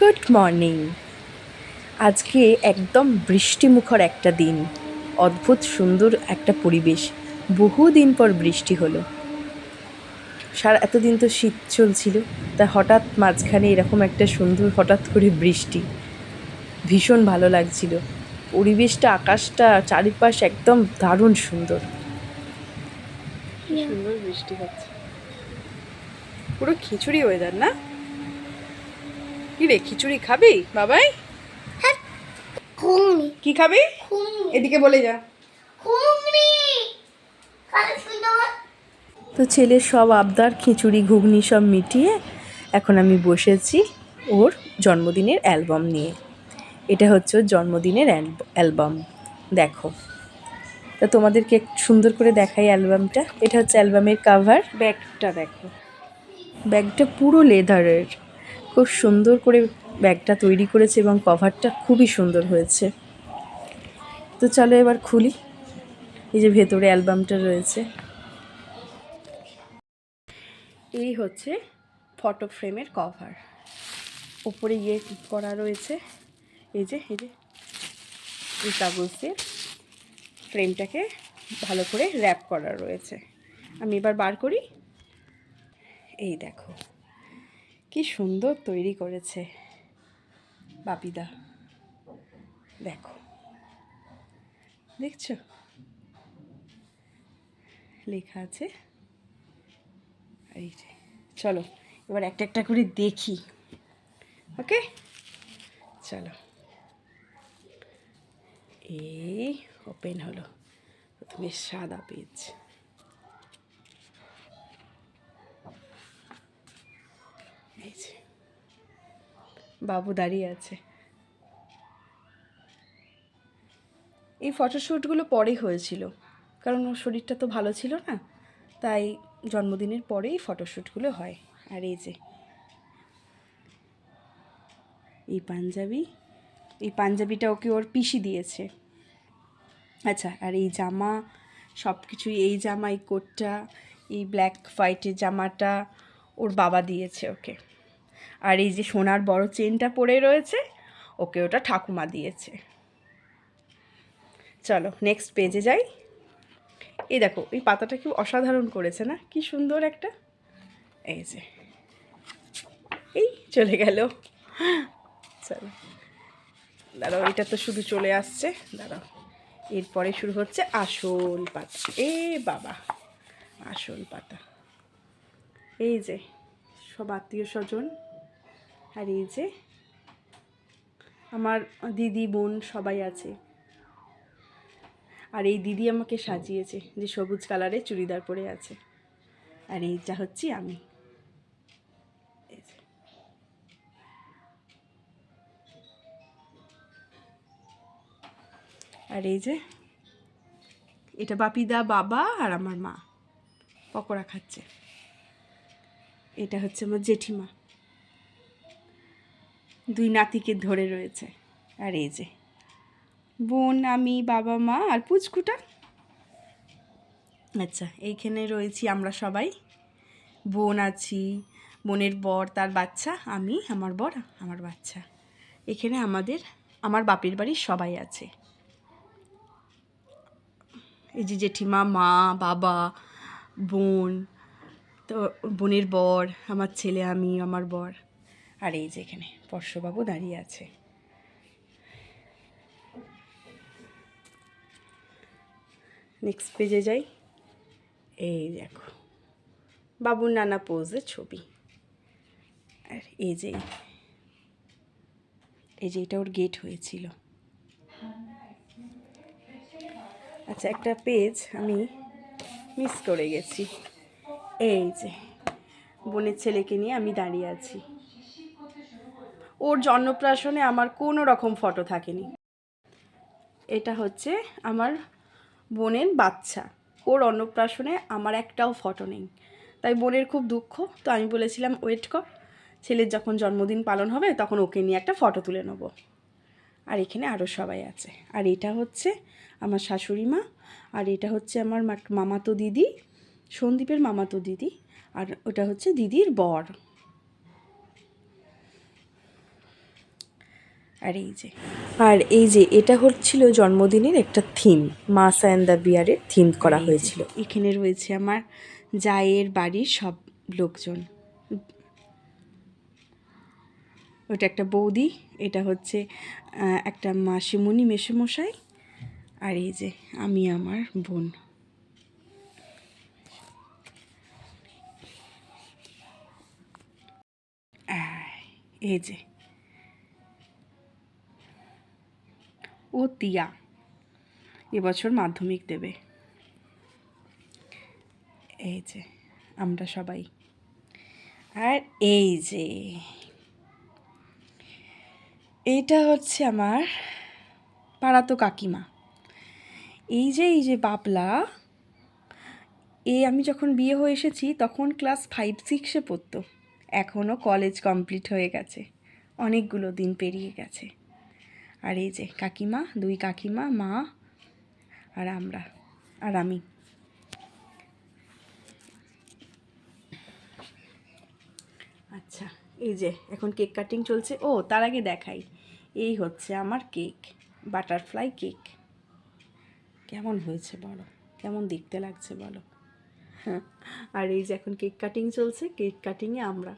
Good morning আজকে একদম বৃষ্টিমুখর একটা দিন। অদ্ভুত সুন্দর একটা পরিবেশ। বহুদিন পর বৃষ্টি হলো। সারা এতদিন তো শীত চলছিল, তা হঠাৎ মাঝখানে এরকম একটা সুন্দর হঠাৎ করে বৃষ্টি। ভীষণ ভালো লাগছিল। পরিবেশটা, আকাশটা চারিপাশ একদম দারুণ সুন্দর। সুন্দর বৃষ্টি হচ্ছে। পুরো খিচুড়ি ওয়েদার না? কি রে খিচুড়ি খাবি বাবাই? ঘুমনি কি খাবি? এদিকে বলে যা। তো ছেলের সব আবদার খিচুড়ি ঘুগনি সব মিটিয়ে এখন আমি বসেছি ওর জন্মদিনের অ্যালবাম নিয়ে। এটা হচ্ছে ওর জন্মদিনের অ্যালব- অ্যালবাম। দেখো। তা তোমাদেরকে একটু সুন্দর করে দেখাই অ্যালবামটা। এটা হচ্ছে অ্যালবামের কাভার ব্যাগটা দেখো। ব্যাগটা পুরো লেদারের। খুব সুন্দর করে ব্যাগটা তৈরি করেছে এবং কভারটা খুবই সুন্দর হয়েছে। তো চলো এবার খুলি। এই যে ভেতরে অ্যালবামটা রয়েছে। এই হচ্ছে ফটো ফ্রেমের কভার। ওপরে ইয়ে করা রয়েছে। এই যে এই যে। এই কাগজ দিয়ে ফ্রেমটাকে ভালো করে র্যাপ করা রয়েছে। আমি এবার বার করি। এই দেখো, কি সুন্দর তৈরি করেছে বাপিদা। দেখো, দেখছ? লেখা আছে। এই চলো, এবার একটা একটা করে দেখি। ওকে? চলো। এই, ওপেন হলো। প্রথমে সাদা পেজ। বাবু দাঁড়িয়ে আছে। এই ফটোশ্যুটগুলো পরে হয়েছিল। কারণ ওর শরীরটা তো ভালো ছিল না, তাই জন্মদিনের পরেই ফটোশ্যুটগুলো হয়। আর এই যে, এই পাঞ্জাবি, এই পাঞ্জাবিটা ওকে ওর পিসি দিয়েছে। আচ্ছা আর এই জামা সব কিছুই এই জামা, এই কোটটা, এই ব্ল্যাক হোয়াইটের জামাটা ওর বাবা দিয়েছে ওকে। আর এই যে সোনার বড় চেনটা পরে রয়েছে, ওকে ওটা ঠাকুমা দিয়েছে। চলো নেক্সট পেজে যাই। এই দেখো, এই পাতাটা কি অসাধারণ করেছে না? কি সুন্দর একটা। এই যে, এই চলে গেল। চলো, দাঁড়াও, এটা তো শুধু চলে আসছে। দাঁড়াও, এরপরে শুরু হচ্ছে আসল পাতা। এ বাবা, আসল পাতা। এই যে, সব আত্মীয় স্বজন আর এই যে আমার দিদি, বোন সবাই আছে। আর এই দিদি আমাকে সাজিয়েছে যে সবুজ কালারের চুড়িদার পরে আছে। আর এইটা হচ্ছি আমি। আর এই যে এটা বাপিদা বাবা আর আমার মা। পকোড়া খাচ্ছে। এটা হচ্ছে আমার জেঠিমা। দুই নাতিকে ধরে রয়েছে। আর এই যে, বোন, আমি, বাবা, মা আর পুচকুটা। আচ্ছা এইখানে রয়েছি আমরা সবাই। বোন আছি, বোনের বর, তার বাচ্চা, আমি, আমার বর, আমার বাচ্চা। এখানে আমাদের, আমার বাপের বাড়ির সবাই আছে। এই যে জেঠিমা, মা, বাবা, বোন, তো বোনের বর, আমার ছেলে, আমি, আমার বর। আর এই যে এখানে পর্শবাবু দাঁড়িয়ে আছে। নেক্সট পেজে যাই। এই দেখো, বাবুর নানা পোজের ছবি। আর এই যে এই যে এটা ওর গেট হয়েছিল। আচ্ছা একটা পেজ আমি মিস করে গেছি। এই যে, বোনের ছেলেকে নিয়ে আমি দাঁড়িয়ে আছি। ওর জন্মপ্রাশনে আমার কোনো রকম ফটো থাকেনি। এটা হচ্ছে আমার বোনের বাচ্চা। ওর অন্নপ্রাশনে আমার একটাও ফটো নেই। তাই বোনের খুব দুঃখ। তো আমি বলেছিলাম, ওয়েট কর, ছেলের যখন জন্মদিন পালন হবে তখন ওকে নিয়ে একটা ফটো তুলে নেব। আর এখানে আরও সবাই আছে। আর এটা হচ্ছে আমার শাশুড়ি মা, আর এটা হচ্ছে আমার মামাতো দিদি, সন্দীপের মামাতো দিদি, আর ওটা হচ্ছে দিদির বর। আর এই যে। আর এই যে এটা হচ্ছিল জন্মদিনের একটা থিম মাস অ্যান্ড দ্য বিয়ারের থিম করা হয়েছিল। এখানে রয়েছে আমার জায়ের বাড়ির সব লোকজন। ওটা একটা বৌদি এটা হচ্ছে একটা মাসিমণি মেসোমশাই আর এই যে আমি আমার বোন। এই যে। ও তিয়া। এবছর মাধ্যমিক দেবে। এই যে, আমরা সবাই। আর এই যে, এইটা হচ্ছে আমার পাড়াতো কাকিমা। এই যে এই যে বাবলা, এ আমি যখন বিয়ে হয়ে এসেছি, তখন ক্লাস ফাইভ, সিক্সে পড়তো। এখনও কলেজ কমপ্লিট হয়ে গেছে। অনেকগুলো দিন পেরিয়ে গেছে। আর এই যে কাকিমা, দুই কাকিমা, মা আর আমরা আর আমি। আচ্ছা এই যে এখন কেক কাটিং চলছে। ও, তার আগে দেখাই। এই হচ্ছে আমার কেক, বাটারফ্লাই কেক। কেমন হয়েছে বলো? কেমন দেখতে লাগছে বলো? আর এই যে এখন কেক কাটিং চলছে, কেক কাটিংয়ে আমরা।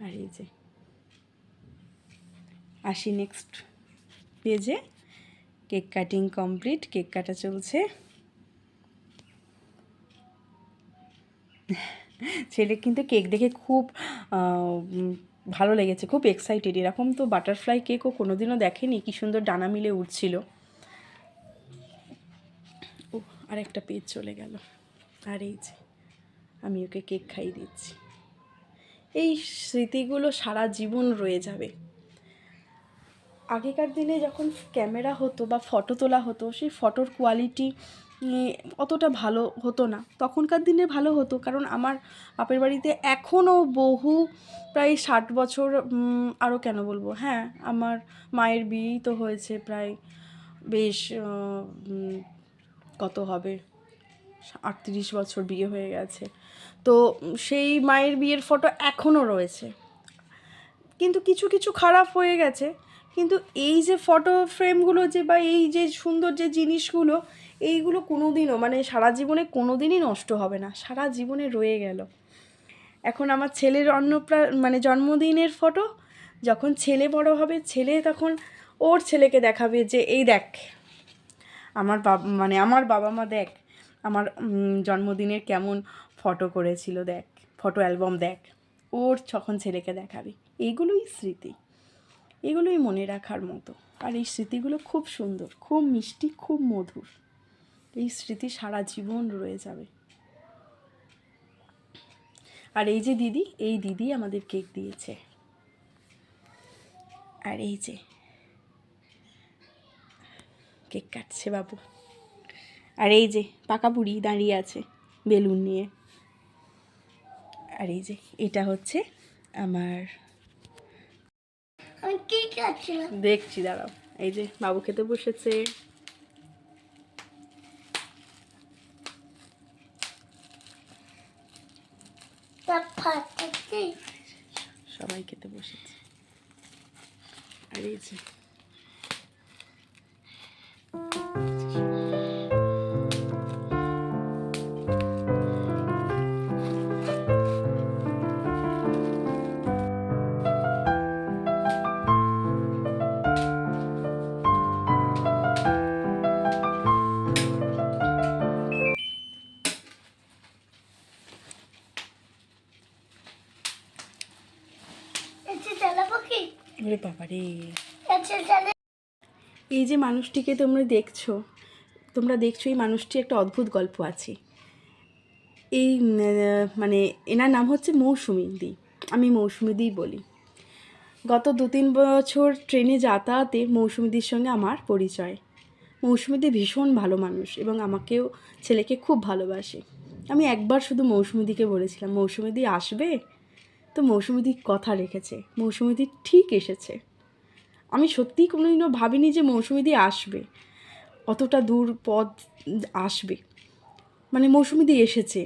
আর এই যে, আসি নেক্সট পেজে কেক কাটিং কমপ্লিট, কেক কাটা চলছে। ছেলে কিন্তু কেক দেখে খুব ভালো লেগেছে, খুব এক্সাইটেড এরকম তো বাটারফ্লাই কেকও কোনোদিনও দেখেনি, কি সুন্দর ডানা মিলে উঠছিল ও আর একটা পেজ চলে গেল। আর এই যে, আমি ওকে কেক খাইয়ে দিচ্ছি। এই স্মৃতিগুলো সারা জীবন রয়ে যাবে। আগেকার দিনে যখন ক্যামেরা হতো বা ফটো তোলা হতো, সেই ফটোর কোয়ালিটি অতটা ভালো হতো না। তখনকার দিনে ভালো হতো কারণ আমার বাপের বাড়িতে এখনও বহু প্রায় ষাট বছর আরও কেন বলব? হ্যাঁ আমার মায়ের বিয়েই তো হয়েছে প্রায় বেশ কত হবে? আটত্রিশ বছর বিয়ে হয়ে গেছে। তো সেই মায়ের বিয়ের ফটো এখনও রয়েছে। কিন্তু কিছু কিছু খারাপ হয়ে গেছে। কিন্তু এই যে ফটো ফ্রেমগুলো যে বা এই যে সুন্দর যে জিনিসগুলো, এইগুলো কোনো দিনও মানে সারা জীবনে কোনো দিনই নষ্ট হবে না, সারা জীবনে রয়ে গেল। এখন আমার ছেলের অন্নপ্রা মানে জন্মদিনের ফটো যখন ছেলে বড় হবে, ছেলে তখন ওর ছেলেকে দেখাবে যে, এই দেখ, আমার বাবা মানে আমার বাবা মা দেখ, আমার জন্মদিনের কেমন ফটো করেছিল, দেখ ফটো অ্যালবাম দেখ। ওর যখন ছেলেকে দেখাবে, এইগুলোই স্মৃতি। এগুলোই মনে রাখার মতো। আর এই স্মৃতিগুলো খুব সুন্দর, খুব মিষ্টি, খুব মধুর। এই স্মৃতি সারা জীবন রয়ে যাবে। আর এই যে দিদি, এই দিদি আমাদের কেক দিয়েছে। আর এই যে কেক কাটছে বাবু। আর এই যে পাকা বুড়ি দাঁড়িয়ে আছে বেলুন নিয়ে। আর এই যে এটা হচ্ছে আমার দেখছি দাঁড়াও। এই যে বাবু খেতে বসেছে। সবাই খেতে বসেছে। আর এই যে। এই যে মানুষটিকে তোমরা দেখছ তোমরা দেখছ এই মানুষটি একটা অদ্ভুত গল্প আছে। এই মানে এনার নাম হচ্ছে মৌসুমি দি। আমি মৌসুমি দিই বলি। গত দু তিন বছর ট্রেনে যাতায়াতে মৌসুমিদির সঙ্গে আমার পরিচয়। মৌসুমিদি ভীষণ ভালো মানুষ এবং আমাকেও ছেলেকে খুব ভালোবাসে। আমি একবার শুধু মৌসুমিদিকে বলেছিলাম মৌসুমিদি আসবে? তো মৌসুমিদি কথা রেখেছে। মৌসুমিদি ঠিক এসেছে। আমি সত্যিই কোনোদিনও ভাবিনি যে মৌসুমিদি আসবে। অতটা দূর পথ আসবে। মানে মৌসুমিদি এসেছে।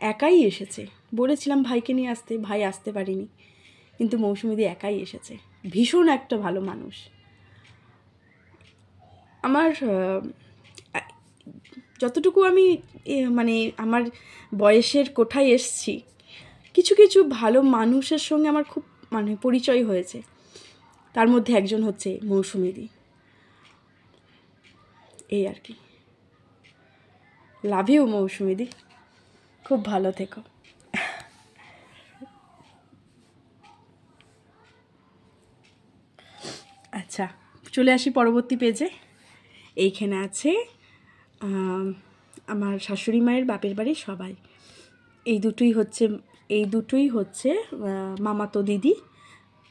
একাই এসেছে। বলেছিলাম ভাইকে নিয়ে আসতে, ভাই আসতে পারিনি। কিন্তু মৌসুমিদি একাই এসেছে। ভীষণ একটা ভালো মানুষ। আমার যতটুকু আমি মানে আমার বয়সের কোঠায় এসছি, কিছু কিছু ভালো মানুষের সঙ্গে আমার খুব মানে পরিচয় হয়েছে। তার মধ্যে একজন হচ্ছে মৌসুমিদি এই আর কি। লাভ ইউ মৌসুমিদি খুব ভালো থেকো। আচ্ছা চলে আসি পরবর্তী পেজে এইখানে আছে আমার শাশুড়ি মায়ের বাপের বাড়ির সবাই। এই দুটোই হচ্ছে, এই দুটোই হচ্ছে মামাতো দিদি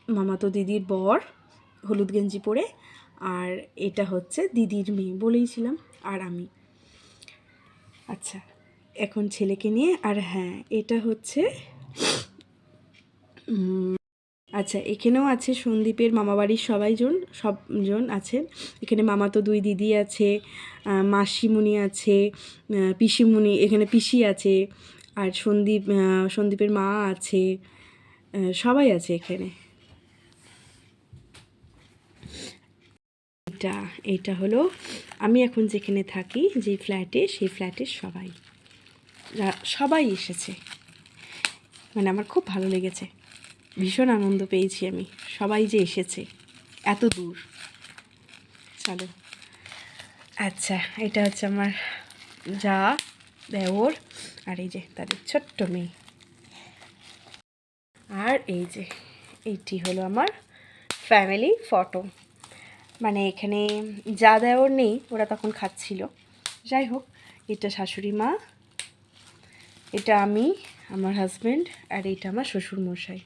মামাতো দিদির বর হলুদ গেঞ্জি পরে আর এটা হচ্ছে দিদির মেয়ে বলেইছিলাম আর আমি। আচ্ছা এখন ছেলেকে নিয়ে আর হ্যাঁ এটা হচ্ছে আচ্ছা এখানেও আছে সন্দীপের মামাবাড়ির সবাই সবাইজন সবজন আছেন। এখানে মামাতো দুই দিদি আছে আহ, মাসিমণি আছে আহ, পিসিমণি এখানে পিসি আছে আর সন্দীপ সন্দীপের মা আছে সবাই আছে এখানে। এটা এটা হলো, আমি এখন যেখানে থাকি, যে ফ্ল্যাটে, সেই ফ্ল্যাটের সবাই। সবাই এসেছে। মানে আমার খুব ভালো লেগেছে। ভীষণ আনন্দ পেয়েছি আমি। সবাই যে এসেছে, এত দূর। চলো। আচ্ছা এটা হচ্ছে আমার যা, দেওর, আর এই যে তাদের ছোট্ট মেয়ে। আর এই যে, এইটি হলো আমার ফ্যামিলি ফটো মানে এখানে যা দেওয়ার নেই ওরা তখন খাচ্ছিল। যাই হোক এটা শাশুড়ি মা এটা আমি আমার হাজব্যান্ড আর এটা আমার শ্বশুর মশাই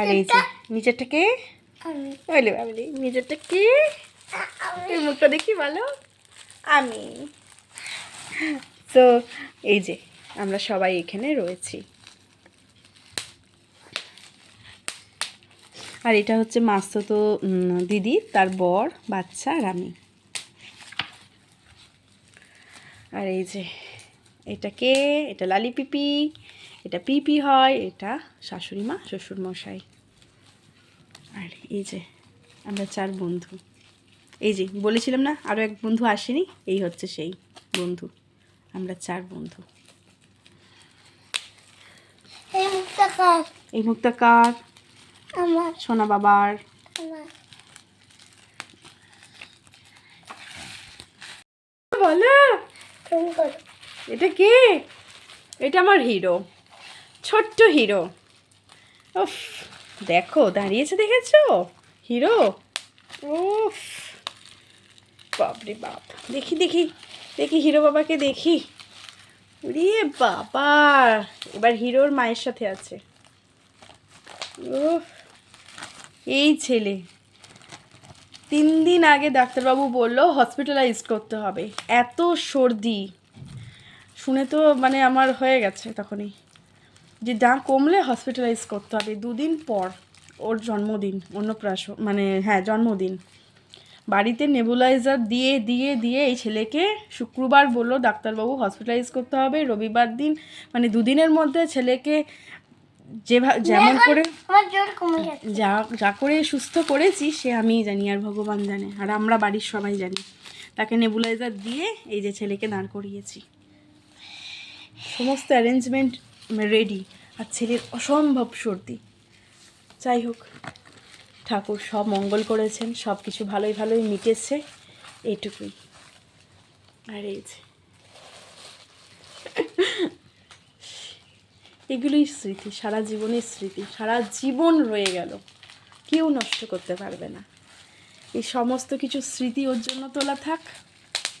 আর এই যে নিচেরটাকে আমি। বলে বাবলি নিচেরটা কে? এই মুখটা দেখি ভালো? আমি। তো এই যে আমরা সবাই এখানে রয়েছি। আর এটা হচ্ছে মাস্ততো উম, দিদি তার বর বাচ্চা আর আমি আর এই যে এটা কে? এটা লালি পিপি এটা পিপি হয় এটা শাশুড়ি মা শ্বশুর মশাই। আর এই যে আমরা চার বন্ধু। এই যে বলেছিলাম না আরও এক বন্ধু আসেনি? এই হচ্ছে সেই বন্ধু। আমরা চার বন্ধু। এই মুখটা কার এই মুখটা কার আমার সোনা বাবার। বলো। এটা কে? এটা আমার হিরো। ছোট্ট হিরো। উফ দেখো দাঁড়িয়েছে দেখেছ? হিরো? উফ বাপরে বাপ। দেখি দেখি দেখি হিরো বাবাকে দেখি। রে বাবা এবার হিরোর মায়ের সাথে আছে। উফ এই ছেলে। তিন দিন আগে ডাক্তারবাবু বলল হসপিটালাইজ করতে হবে। এত সর্দি। শুনে তো মানে আমার হয়ে গেছে তখনই। যে যা কমলে হসপিটালাইজ করতে হবে। দুদিন পর ওর জন্মদিন, অন্নপ্রাশন মানে হ্যাঁ জন্মদিন। বাড়িতে নেবুলাইজার দিয়ে দিয়ে দিয়ে এই ছেলেকে শুক্রবার বলল ডাক্তারবাবু হসপিটালাইজ করতে হবে। রবিবার দিন মানে দুদিনের মধ্যে ছেলেকে যেমন করে যা যা করে সুস্থ করেছি সে আমিই জানি আর ভগবান জানে। আর আমরা বাড়ির সবাই জানি। তাকে নেবুলাইজার দিয়ে এই যে ছেলেকে দাঁড় করিয়েছি। সমস্ত অ্যারেঞ্জমেন্ট রেডি আর ছেলের অসম্ভব সর্দি। যাই হোক ঠাকুর সব মঙ্গল করেছেন সব কিছু ভালোই ভালোই মিটেছে। এইটুকুই। আর এই যে। এগুলোই স্মৃতি সারা জীবনের স্মৃতি সারা জীবন রয়ে গেল। কেউ নষ্ট করতে পারবে না। এই সমস্ত কিছু স্মৃতি ওর জন্য তোলা থাক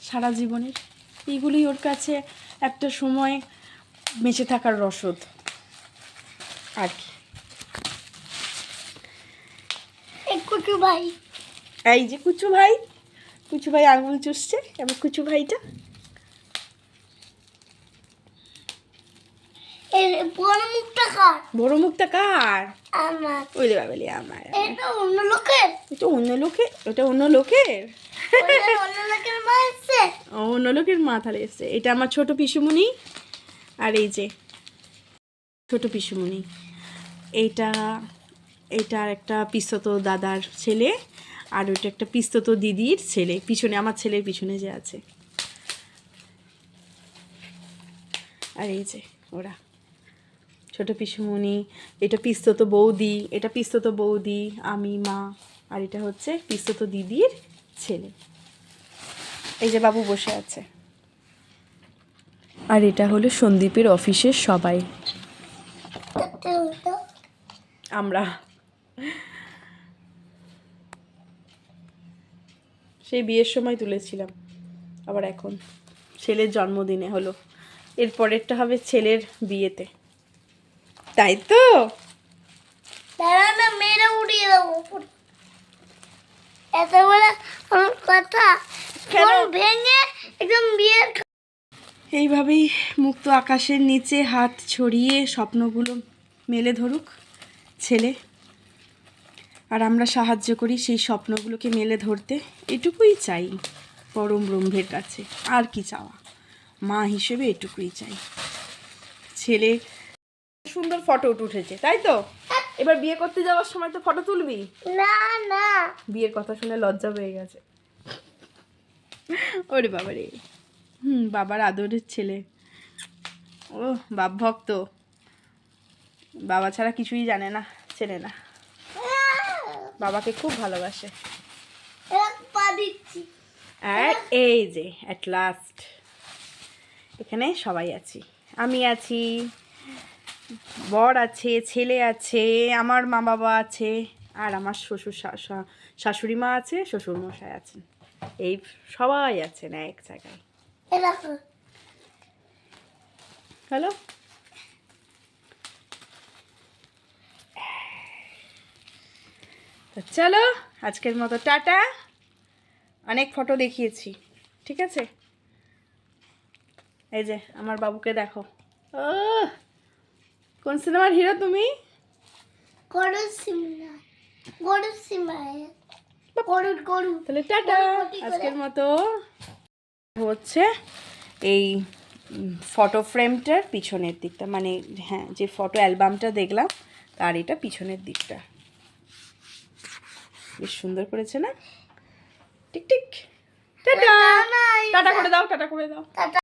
সারা জীবনের। এইগুলি ওর কাছে একটা সময় বেঁচে থাকার রসদ। আর কি। এই কুটু ভাই। এই যে কুচু ভাই কুচু ভাই আঙুল চুষছে এবার কুচু ভাইটা বড় মুখটা কার? বড় মুখটা কার? আমার। ওই বাবালি আমার। এটা অন্য লোকের? এটা অন্য লোকের? ওটা অন্য লোকের? অন্য লোকের মা এসছে। ও, অন্য লোকের মা তাহলে এসছে। এটা আমার ছোট পিসুমণি। আর এই যে ছোট পিসুমণি। এইটা এটা একটা পিস্তত দাদার ছেলে। আর ওইটা একটা পিস্তত দিদির ছেলে। পিছনে আমার ছেলের পিছনে যে আছে। আর এই যে ওরা। ছোট পিসুমণি, এটা পিস্তত বৌদি, এটা পিস্তত বৌদি, আমি মা, আর এটা হচ্ছে পিস্তত দিদির ছেলে। এই যে বাবু বসে আছে। আর এটা হলো সন্দীপের অফিসের সবাই। আমরা। সেই বিয়ের সময় তুলেছিলাম, আবার এখন। ছেলের জন্মদিনে হলো। এর পরেরটা হবে ছেলের বিয়েতে। তাই তো না মেরে উড়িয়ে দেবো এত বড় আমার কথা কেন? ভেঙে একদম বিয়ের এইভাবেই মুক্ত আকাশের নিচে হাত ছড়িয়ে স্বপ্নগুলো মেলে ধরুক ছেলে। আর আমরা সাহায্য করি সেই স্বপ্নগুলোকে মেলে ধরতে। এটুকুই চাই পরম ব্রহ্মের কাছে। আর কি চাওয়া? মা হিসেবে এটুকুই চাই। ছেলে সুন্দর ফটো উঠেছে তাই তো? এবার বিয়ে করতে যাওয়ার সময় তো ফটো তুলবি? না না। বিয়ের কথা শুনে লজ্জা পেয়ে গেছে। ওরে বাবা রে। হুম বাবার আদরের ছেলে। ও বাপ ভক্ত। বাবা ছাড়া কিছুই জানে না চেনে না। বাবাকে খুব ভালোবাসে। এক পা দিচ্ছি। আর এই যে অ্যাট লাস্ট এখানে সবাই আছি। আমি আছি। বর আছে ছেলে আছে আমার মা বাবা আছে আর আমার শ্বশুর শাশুড়ি মা আছে শ্বশুর মশাই আছেন। এই সবাই আছেন এক জায়গায়। হ্যালো? তো চলো আজকের মতো টাটা। অনেক ফটো দেখিয়েছি ঠিক আছে? এই যে আমার বাবুকে দেখো। ও কোন সিনেমার হিরো তুমি? গরু সিমনা গরু সিমায় গরু গরু তাহলে টাটা। আজকের মতো হচ্ছে এই ফটো ফ্রেমটার পিছনের দিকটা। মানে হ্যাঁ যে ফটো অ্যালবামটা দেখলাম তার এটা পিছনের দিকটা। বেশ সুন্দর করেছে না? Tick tick. টাটা। টাটা করে দাও টাটা করে দাও। টাটা।